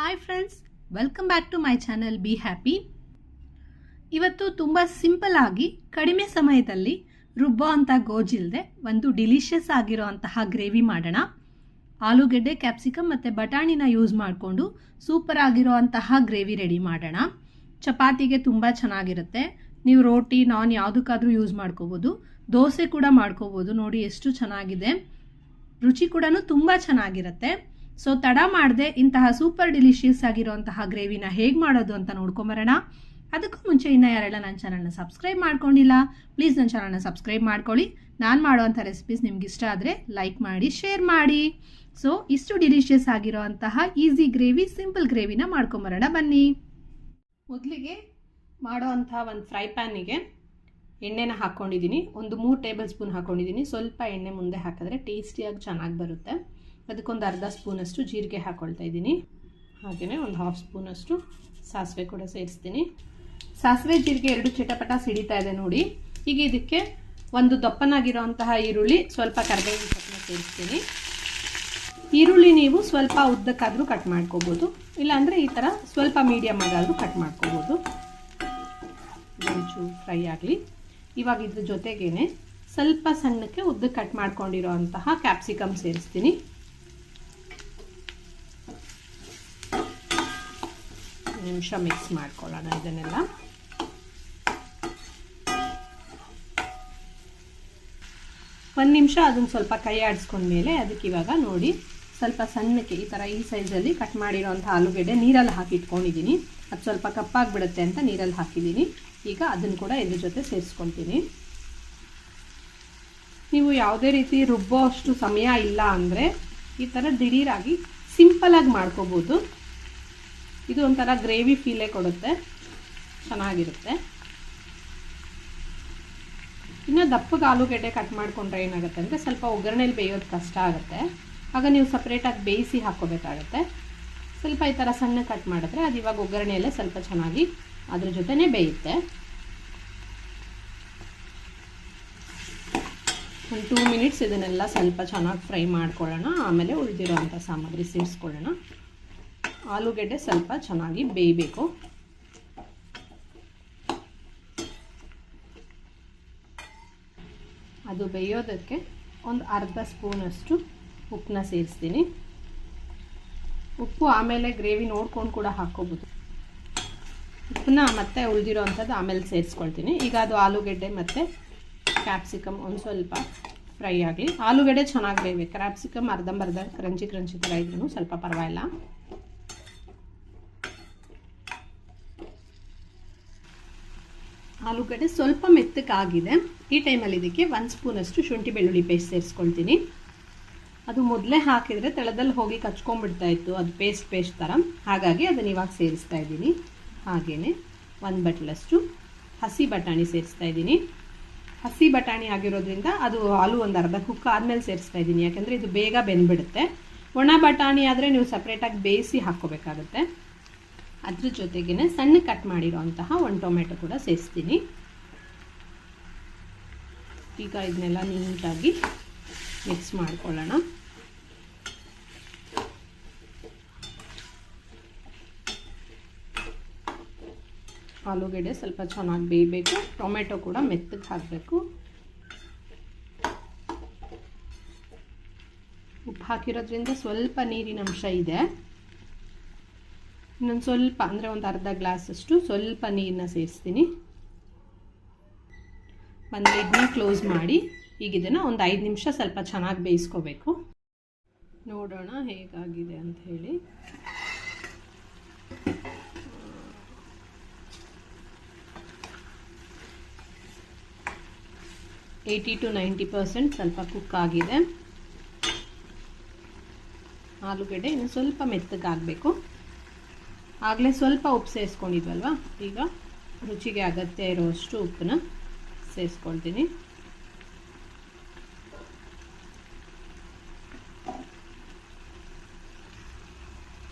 Hi friends welcome back to my channel be happy ಇವತ್ತು ತುಂಬ simple ಆಗಿ ಕಡಿಮೆ ಸಮಯದಲ್ಲಿ ರುಬ್ಬೋ ಅಂತ ಗೋಜಿಲ್ದೆ ಒಂದು ಡಿಲಿಷಿಯಸ್ ಆಗಿರೋ ಅಂತಹ ಗ್ರೇವಿ ಮಾಡೋಣ. ಆಲೂಗೆಡ್ಡೆ ಕ್ಯಾಪ್ಸಿಕಮ್ ಮತ್ತು ಬಟಾಣಿನ ಯೂಸ್ ಮಾಡಿಕೊಂಡು ಸೂಪರ್ ಆಗಿರೋ ಗ್ರೇವಿ ರೆಡಿ ಮಾಡೋಣ. ಚಪಾತಿಗೆ ತುಂಬ ಚೆನ್ನಾಗಿರುತ್ತೆ. ನೀವು ರೋಟಿ, ನಾನ್ ಯಾವುದಕ್ಕಾದರೂ ಯೂಸ್ ಮಾಡ್ಕೋಬೋದು. ದೋಸೆ ಕೂಡ ಮಾಡ್ಕೋಬೋದು. ನೋಡಿ ಎಷ್ಟು ಚೆನ್ನಾಗಿದೆ. ರುಚಿ ಕೂಡ ತುಂಬ ಚೆನ್ನಾಗಿರುತ್ತೆ. ಸೊ ತಡ ಮಾಡದೆ ಇಂತಹ ಸೂಪರ್ ಡಿಲಿಷಿಯಸ್ ಆಗಿರುವಂತಹ ಗ್ರೇವಿನ ಹೇಗೆ ಮಾಡೋದು ಅಂತ ನೋಡ್ಕೊಂಬರೋಣ. ಅದಕ್ಕೂ ಮುಂಚೆ ಇನ್ನೂ ಯಾರೆಲ್ಲ ನನ್ನ ಚಾನಲ್ನ ಸಬ್ಸ್ಕ್ರೈಬ್ ಮಾಡ್ಕೊಂಡಿಲ್ಲ ಪ್ಲೀಸ್ ನನ್ನ ಚಾನಲ್ನ ಸಬ್ಸ್ಕ್ರೈಬ್ ಮಾಡ್ಕೊಳ್ಳಿ. ನಾನು ಮಾಡುವಂಥ ರೆಸಿಪೀಸ್ ನಿಮ್ಗೆ ಇಷ್ಟ ಆದರೆ ಲೈಕ್ ಮಾಡಿ ಶೇರ್ ಮಾಡಿ. ಸೊ ಇಷ್ಟು ಡಿಲಿಷಿಯಸ್ ಆಗಿರೋ ಅಂತಹ ಈಸಿ ಗ್ರೇವಿ ಸಿಂಪಲ್ ಗ್ರೇವಿನ ಮಾಡ್ಕೊಂಬರೋಣ ಬನ್ನಿ. ಮೊದಲಿಗೆ ಮಾಡೋ ಅಂಥ ಒಂದು ಫ್ರೈ ಪ್ಯಾನಿಗೆ ಎಣ್ಣೆನ ಹಾಕ್ಕೊಂಡಿದ್ದೀನಿ. ಒಂದು ಮೂರು ಟೇಬಲ್ ಸ್ಪೂನ್ ಹಾಕ್ಕೊಂಡಿದ್ದೀನಿ. ಸ್ವಲ್ಪ ಎಣ್ಣೆ ಮುಂದೆ ಹಾಕಿದ್ರೆ ಟೇಸ್ಟಿಯಾಗಿ ಚೆನ್ನಾಗಿ ಬರುತ್ತೆ. ಅದಕ್ಕೊಂದು ಅರ್ಧ ಸ್ಪೂನಷ್ಟು ಜೀರಿಗೆ ಹಾಕ್ಕೊಳ್ತಾ ಇದ್ದೀನಿ. ಹಾಗೆಯೇ ಒಂದು ಹಾಫ್ ಸ್ಪೂನಷ್ಟು ಸಾಸಿವೆ ಕೂಡ ಸೇರಿಸ್ತೀನಿ. ಸಾಸಿವೆ, ಜೀರಿಗೆ ಎರಡು ಚಟಪಟ ಸಿಡಿತಾ ಇದೆ ನೋಡಿ. ಈಗ ಇದಕ್ಕೆ ಒಂದು ದಪ್ಪನಾಗಿರುವಂತಹ ಈರುಳ್ಳಿ, ಸ್ವಲ್ಪ ಕರ್ಬೇವಿನ ಸೊಪ್ಪನ್ನ ಸೇರಿಸ್ತೀನಿ. ಈರುಳ್ಳಿ ನೀವು ಸ್ವಲ್ಪ ಉದ್ದಕ್ಕಾದರೂ ಕಟ್ ಮಾಡ್ಕೋಬೋದು. ಇಲ್ಲಾಂದರೆ ಈ ಥರ ಸ್ವಲ್ಪ ಮೀಡಿಯಮ್ ಆಗಾದರೂ ಕಟ್ ಮಾಡ್ಕೋಬೋದು. ಒಂಚೂರು ಫ್ರೈ ಆಗಲಿ. ಇವಾಗ ಇದ್ರ ಜೊತೆಗೇನೆ ಸ್ವಲ್ಪ ಸಣ್ಣಕ್ಕೆ ಉದ್ದಕ್ಕೆ ಕಟ್ ಮಾಡ್ಕೊಂಡಿರೋ ಅಂತಹ ಕ್ಯಾಪ್ಸಿಕಮ್ ಸೇರಿಸ್ತೀನಿ. ನಿಮಿಷ ಮಿಕ್ಸ್ ಮಾಡ್ಕೊಳ್ಳೋಣ ಇದನ್ನೆಲ್ಲ. ಒಂದು ನಿಮಿಷ ಅದನ್ನು ಸ್ವಲ್ಪ ಕೈ ಆಡಿಸ್ಕೊಂಡ್ಮೇಲೆ ಅದಕ್ಕೆ ಇವಾಗ ನೋಡಿ ಸ್ವಲ್ಪ ಸಣ್ಣಕ್ಕೆ ಈ ಥರ ಈ ಸೈಜಲ್ಲಿ ಕಟ್ ಮಾಡಿರೋಂಥ ಆಲೂಗೆಡ್ಡೆ ನೀರಲ್ಲಿ ಹಾಕಿ ಇಟ್ಕೊಂಡಿದ್ದೀನಿ. ಅದು ಸ್ವಲ್ಪ ಕಪ್ಪಾಗಿಬಿಡುತ್ತೆ ಅಂತ ನೀರಲ್ಲಿ ಹಾಕಿದ್ದೀನಿ. ಈಗ ಅದನ್ನು ಕೂಡ ಇದ್ರ ಜೊತೆ ಸೇರಿಸ್ಕೊತೀನಿ. ನೀವು ಯಾವುದೇ ರೀತಿ ರುಬ್ಬೋ ಅಷ್ಟು ಸಮಯ ಇಲ್ಲ ಅಂದರೆ ಈ ಥರ ದಿಢೀರಾಗಿ ಸಿಂಪಲಾಗಿ ಮಾಡ್ಕೋಬೋದು. ಇದು ಒಂಥರ ಗ್ರೇವಿ ಫೀಲೇ ಕೊಡುತ್ತೆ. ಚೆನ್ನಾಗಿರುತ್ತೆ. ಇನ್ನು ದಪ್ಪಗೆ ಆಲೂಗೆಡ್ಡೆ ಕಟ್ ಮಾಡಿಕೊಂಡ್ರೆ ಏನಾಗುತ್ತೆ ಅಂದರೆ ಸ್ವಲ್ಪ ಒಗ್ಗರಣೆಲಿ ಬೇಯೋದು ಕಷ್ಟ ಆಗುತ್ತೆ. ಆಗ ನೀವು ಸಪ್ರೇಟಾಗಿ ಬೇಯಿಸಿ ಹಾಕ್ಕೋಬೇಕಾಗುತ್ತೆ. ಸ್ವಲ್ಪ ಈ ಥರ ಸಣ್ಣ ಕಟ್ ಮಾಡಿದ್ರೆ ಅದು ಇವಾಗ ಒಗ್ಗರಣೆಯಲ್ಲೇ ಸ್ವಲ್ಪ ಚೆನ್ನಾಗಿ ಅದ್ರ ಜೊತೆನೇ ಬೇಯುತ್ತೆ. ಒಂದು ಟೂ ಮಿನಿಟ್ಸ್ ಇದನ್ನೆಲ್ಲ ಸ್ವಲ್ಪ ಚೆನ್ನಾಗಿ ಫ್ರೈ ಮಾಡ್ಕೊಳ್ಳೋಣ. ಆಮೇಲೆ ಉಳಿದಿರೋ ಅಂಥ ಸಾಮಗ್ರಿ ಸೇರಿಸ್ಕೊಳ್ಳೋಣ ಆಲೂಗೆಡ್ಡೆ ಸ್ವಲ್ಪ ಚೆನ್ನಾಗಿ ಬೇಯಬೇಕು. ಅದು ಬೇಯೋದಕ್ಕೆ ಒಂದು ಅರ್ಧ ಸ್ಪೂನಷ್ಟು ಉಪ್ಪನ್ನ ಸೇರಿಸ್ತೀನಿ. ಉಪ್ಪು ಆಮೇಲೆ ಗ್ರೇವಿ ನೋಡ್ಕೊಂಡು ಕೂಡ ಹಾಕ್ಕೋಬೋದು. ಉಪ್ಪನ್ನ ಮತ್ತೆ ಉಳಿದಿರೋ ಅಂಥದ್ದು ಆಮೇಲೆ ಸೇರಿಸ್ಕೊಳ್ತೀನಿ. ಈಗ ಅದು ಆಲೂಗೆಡ್ಡೆ ಮತ್ತು ಕ್ಯಾಪ್ಸಿಕಮ್ ಒಂದು ಸ್ವಲ್ಪ ಫ್ರೈ ಆಗಲಿ. ಆಲೂಗಡ್ಡೆ ಚೆನ್ನಾಗಿ ಬೇಯಬೇಕು. ಕ್ಯಾಪ್ಸಿಕಮ್ ಅರ್ಧಂಬರ್ಧ ಕ್ರಂಚಿ ಕ್ರಂಚಿ ಥರ ಇದ್ರೂ ಸ್ವಲ್ಪ ಪರವಾಗಿಲ್ಲ. ಆಲೂಗಡ್ಡೆ ಸ್ವಲ್ಪ ಮೆತ್ತಕ್ಕಾಗಿದೆ ಈ ಟೈಮಲ್ಲಿ ಇದಕ್ಕೆ ಒಂದು ಸ್ಪೂನಷ್ಟು ಶುಂಠಿ ಬೆಳ್ಳುಳ್ಳಿ ಪೇಸ್ಟ್ ಸೇರಿಸ್ಕೊಳ್ತೀನಿ. ಅದು ಮೊದಲೇ ಹಾಕಿದರೆ ತಳದಲ್ಲಿ ಹೋಗಿ ಕಚ್ಕೊಂಡ್ಬಿಡ್ತಾ ಇತ್ತು. ಅದು ಪೇಸ್ಟ್ ಪೇಸ್ಟ್ ಥರ. ಹಾಗಾಗಿ ಅದನ್ನು ಇವಾಗ ಸೇರಿಸ್ತಾ ಇದ್ದೀನಿ. ಹಾಗೆಯೇ ಒಂದು ಬಟ್ಲಷ್ಟು ಹಸಿ ಬಟಾಣಿ ಸೇರಿಸ್ತಾ ಇದ್ದೀನಿ. ಹಸಿ ಬಟಾಣಿ ಆಗಿರೋದ್ರಿಂದ ಅದು ಆಲೂ ಒಂದು ಅರ್ಧ ಕುಕ್ ಆದಮೇಲೆ ಸೇರಿಸ್ತಾ ಇದ್ದೀನಿ. ಯಾಕೆಂದರೆ ಇದು ಬೇಗ ಬೆಂದ್ಬಿಡುತ್ತೆ. ಒಣ ಬಟಾಣಿ ಆದರೆ ನೀವು ಸಪ್ರೇಟಾಗಿ ಬೇಯಿಸಿ ಹಾಕ್ಕೋಬೇಕಾಗುತ್ತೆ. ಅದ್ರ ಜೊತೆಗೇ ಸಣ್ಣ ಕಟ್ ಮಾಡಿರೋ ಅಂತಹ ಒಂದು ಟೊಮೆಟೊ ಕೂಡ ಸೇರಿಸ್ತೀನಿ. ಈಗ ಇದನ್ನೆಲ್ಲ ನೀಟಾಗಿ ಮಿಕ್ಸ್ ಮಾಡ್ಕೊಳ್ಳೋಣ. ಆಲೂಗೆಡ್ಡೆ ಸ್ವಲ್ಪ ಚೆನ್ನಾಗಿ ಬೇಯಬೇಕು ಟೊಮೆಟೊ ಕೂಡ ಮೆತ್ತಗೆ ಹಾಕಬೇಕು. ಉಪ್ಪು ಹಾಕಿರೋದ್ರಿಂದ ಸ್ವಲ್ಪ ನೀರಿನ ಅಂಶ ಇದೆ. ಇನ್ನೊಂದು ಸ್ವಲ್ಪ ಅಂದರೆ ಒಂದು ಅರ್ಧ ಗ್ಲಾಸಷ್ಟು ಸ್ವಲ್ಪ ನೀರನ್ನ ಸೇರಿಸ್ತೀನಿ. ಒಂದು ಇದನ್ನ ಕ್ಲೋಸ್ ಮಾಡಿ, ಈಗ ಇದನ್ನು ಒಂದು ಐದು ನಿಮಿಷ ಸ್ವಲ್ಪ ಚೆನ್ನಾಗಿ ಬೇಯಿಸ್ಕೋಬೇಕು. ನೋಡೋಣ ಹೇಗಾಗಿದೆ ಅಂತ ಹೇಳಿ. ಏಯ್ಟಿ ಟು ನೈಂಟಿ ಪರ್ಸೆಂಟ್ ಸ್ವಲ್ಪ ಕುಕ್ ಆಗಿದೆ. ಆಲೂಗಡ್ಡೆ ಇನ್ನು ಸ್ವಲ್ಪ ಮೆತ್ತಗಾಗಬೇಕು. ಆಗಲೇ ಸ್ವಲ್ಪ ಉಪ್ಪು ಸೇರಿಸ್ಕೊಂಡಿದ್ವಲ್ವ ಈಗ ರುಚಿಗೆ ಅಗತ್ಯ ಇರೋಷ್ಟು ಉಪ್ಪನ್ನ ಸೇರಿಸ್ಕೊಳ್ತೀನಿ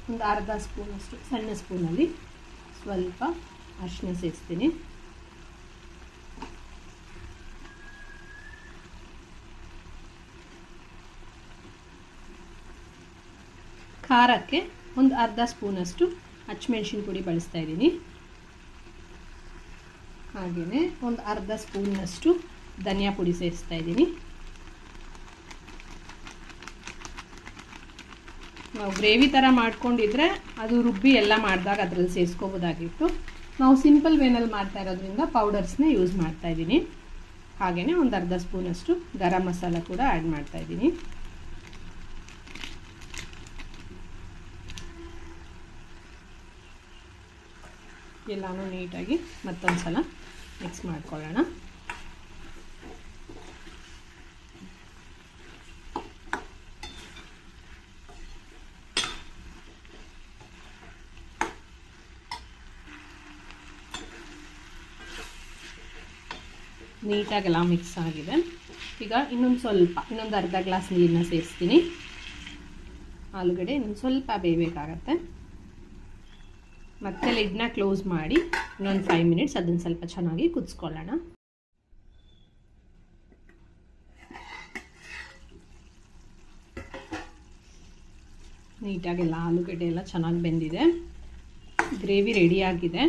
ಒಂದು ಅರ್ಧ ಸ್ಪೂನಷ್ಟು ಸಣ್ಣ ಸ್ಪೂನಲ್ಲಿ ಸ್ವಲ್ಪ ಅರಿಶಿನ ಸೇರಿಸ್ತೀನಿ ಖಾರಕ್ಕೆ ಒಂದು ಅರ್ಧ ಸ್ಪೂನಷ್ಟು ಹಚ್ಮೆಣ್ಸಿನ ಪುಡಿ ಬಳಸ್ತಾ ಇದ್ದೀನಿ. ಹಾಗೆಯೇ ಒಂದು ಅರ್ಧ ಸ್ಪೂನ್ನಷ್ಟು ಧನಿಯಾ ಪುಡಿ ಸೇರಿಸ್ತಾ ಇದ್ದೀನಿ. ನಾವು ಗ್ರೇವಿ ಥರ ಮಾಡ್ಕೊಂಡಿದ್ರೆ ಅದು ರುಬ್ಬಿ ಎಲ್ಲ ಮಾಡಿದಾಗ ಅದರಲ್ಲಿ ಸೇರಿಸ್ಕೋಬೋದಾಗಿತ್ತು. ನಾವು ಸಿಂಪಲ್ ವೇನಲ್ಲಿ ಮಾಡ್ತಾ ಇರೋದ್ರಿಂದ ಪೌಡರ್ಸ್ನೇ ಯೂಸ್ ಮಾಡ್ತಾ ಇದ್ದೀನಿ. ಹಾಗೆಯೇ ಒಂದು ಅರ್ಧ ಸ್ಪೂನಷ್ಟು ಗರಂ ಮಸಾಲ ಕೂಡ ಆ್ಯಡ್ ಮಾಡ್ತಾ ಇದ್ದೀನಿ. ಎಲ್ಲನೂ ನೀಟಾಗಿ ಮತ್ತೊಂದು ಸಲ ಮಿಕ್ಸ್ ಮಾಡ್ಕೊಳ್ಳೋಣ. ನೀಟಾಗೆಲ್ಲ ಮಿಕ್ಸ್ ಆಗಿದೆ. ಈಗ ಇನ್ನೊಂದು ಸ್ವಲ್ಪ, ಇನ್ನೊಂದು ಅರ್ಧ ಗ್ಲಾಸ್ ನೀರನ್ನ ಸೇರಿಸ್ತೀನಿ. ಆಲೂಗಡ್ಡೆ ಇನ್ನೊಂದು ಸ್ವಲ್ಪ ಬೇಯಬೇಕಾಗತ್ತೆ. ಮತ್ತೆ ಲಿಡ್ನ ಕ್ಲೋಸ್ ಮಾಡಿ ಇನ್ನೊಂದು ಫೈವ್ ಮಿನಿಟ್ಸ್ ಅದನ್ನು ಸ್ವಲ್ಪ ಚೆನ್ನಾಗಿ ಕುದಿಸ್ಕೊಳ್ಳೋಣ. ನೀಟಾಗೆಲ್ಲ ಆಲೂಗಡ್ಡೆ ಎಲ್ಲ ಚೆನ್ನಾಗಿ ಬೆಂದಿದೆ. ಗ್ರೇವಿ ರೆಡಿಯಾಗಿದೆ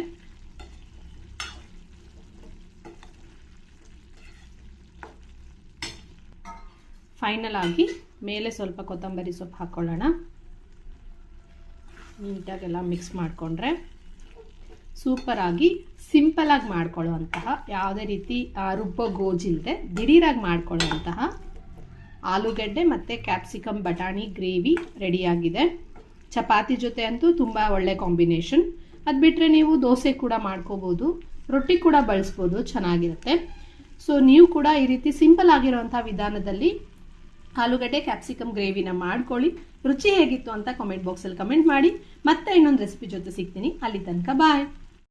ಫೈನಲ್ ಆಗಿ ಮೇಲೆ ಸ್ವಲ್ಪ ಕೊತ್ತಂಬರಿ ಸೊಪ್ಪು ಹಾಕ್ಕೊಳ್ಳೋಣ ನೀಟಾಗೆಲ್ಲ ಮಿಕ್ಸ್ ಮಾಡಿಕೊಂಡ್ರೆ ಸೂಪರಾಗಿ ಸಿಂಪಲಾಗಿ ಮಾಡ್ಕೊಳ್ಳುವಂತಹ, ಯಾವುದೇ ರೀತಿ ರುಬ್ಬ ಗೋಜಿಲ್ಲದೆ ದಿಢೀರಾಗಿ ಮಾಡ್ಕೊಳ್ಳುವಂತಹ ಆಲೂಗಡ್ಡೆ ಮತ್ತು ಕ್ಯಾಪ್ಸಿಕಮ್ ಬಟಾಣಿ ಗ್ರೇವಿ ರೆಡಿಯಾಗಿದೆ. ಚಪಾತಿ ಜೊತೆ ಅಂತೂ ತುಂಬ ಒಳ್ಳೆ ಕಾಂಬಿನೇಷನ್ ಅದು ಬಿಟ್ಟರೆ ನೀವು ದೋಸೆ ಕೂಡ ಮಾಡ್ಕೋಬೋದು, ರೊಟ್ಟಿ ಕೂಡ ಬಳಸ್ಬೋದು, ಚೆನ್ನಾಗಿರುತ್ತೆ. ಸೊ ನೀವು ಕೂಡ ಈ ರೀತಿ ಸಿಂಪಲ್ ಆಗಿರುವಂಥ ವಿಧಾನದಲ್ಲಿ ಆಲೂಗಡ್ಡೆ ಕ್ಯಾಪ್ಸಿಕಮ್ ಗ್ರೇವಿನ ಮಾಡ್ಕೊಳ್ಳಿ. ರುಚಿ ಹೇಗಿತ್ತು ಅಂತ ಕಾಮೆಂಟ್ ಬಾಕ್ಸಲ್ಲಿ ಕಮೆಂಟ್ ಮಾಡಿ. ಮತ್ತೆ ಇನ್ನೊಂದು ರೆಸಿಪಿ ಜೊತೆ ಸಿಗ್ತೀನಿ. ಅಲ್ಲಿ ತನಕ ಬಾಯ್